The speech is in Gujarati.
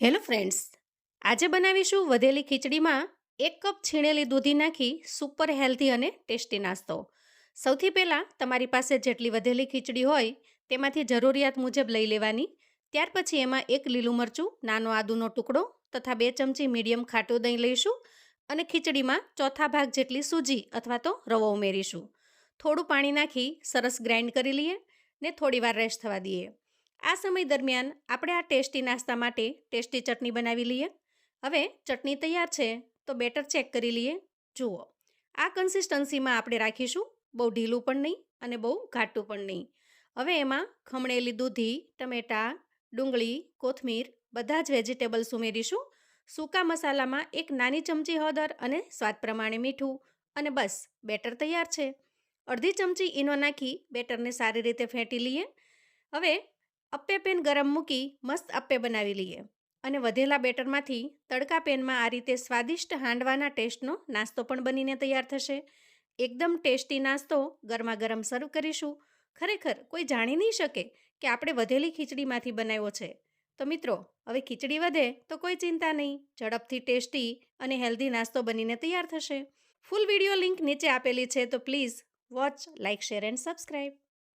હેલો ફ્રેન્ડ્સ, આજે બનાવીશું વધેલી ખીચડીમાં એક કપ છીણેલી દૂધી નાખી સુપર હેલ્ધી અને ટેસ્ટી નાસ્તો. સૌથી પહેલાં તમારી પાસે જેટલી વધેલી ખીચડી હોય તેમાંથી જરૂરિયાત મુજબ લઈ લેવાની. ત્યાર પછી એમાં એક લીલું મરચું, નાનો આદુનો ટુકડો તથા બે ચમચી મીડિયમ ખાટું દહીં લઈશું અને ખીચડીમાં ચોથા ભાગ જેટલી સૂજી અથવા તો રવો ઉમેરીશું. થોડું પાણી નાખી સરસ ગ્રાઇન્ડ કરી લઈએ ને થોડીવાર રેસ્ટ થવા દઈએ. આ સમય દરમિયાન આપણે આ ટેસ્ટી નાસ્તા માટે ટેસ્ટી ચટણી બનાવી લઈએ. હવે ચટણી તૈયાર છે તો બેટર ચેક કરી લઈએ. જુઓ, આ કન્સિસ્ટન્સીમાં આપણે રાખીશું બહુ ઢીલું પણ નહીં અને બહુ ઘાટું પણ નહીં. હવે એમાં ખમણેલી દૂધી, ટમેટાં, ડુંગળી, કોથમીર બધા જ વેજીટેબલ્સ ઉમેરીશું. સૂકા મસાલામાં એક નાની ચમચી હળદર અને સ્વાદ પ્રમાણે મીઠું અને બસ, બેટર તૈયાર છે. અડધી ચમચી ઈનો નાખી બેટરને સારી રીતે ફેંટી લઈએ. હવે અપ્પે પેન ગરમ મૂકી મસ્ત અપ્પે બનાવી લઈએ. અને વધેલા બેટરમાંથી તડકા પેનમાં આ રીતે સ્વાદિષ્ટ હાંડવાના ટેસ્ટનો નાસ્તો પણ બનીને તૈયાર થશે. એકદમ ટેસ્ટી નાસ્તો ગરમા ગરમ સર્વ કરીશું. ખરેખર કોઈ જાણી નહીં શકે કે આપણે વધેલી ખીચડીમાંથી બનાવ્યો છે. તો મિત્રો, હવે ખીચડી વધે તો કોઈ ચિંતા નહીં. ઝડપથી ટેસ્ટી અને હેલ્ધી નાસ્તો બનીને તૈયાર થશે. ફૂલ વીડિયો લિંક નીચે આપેલી છે તો please watch like share and subscribe.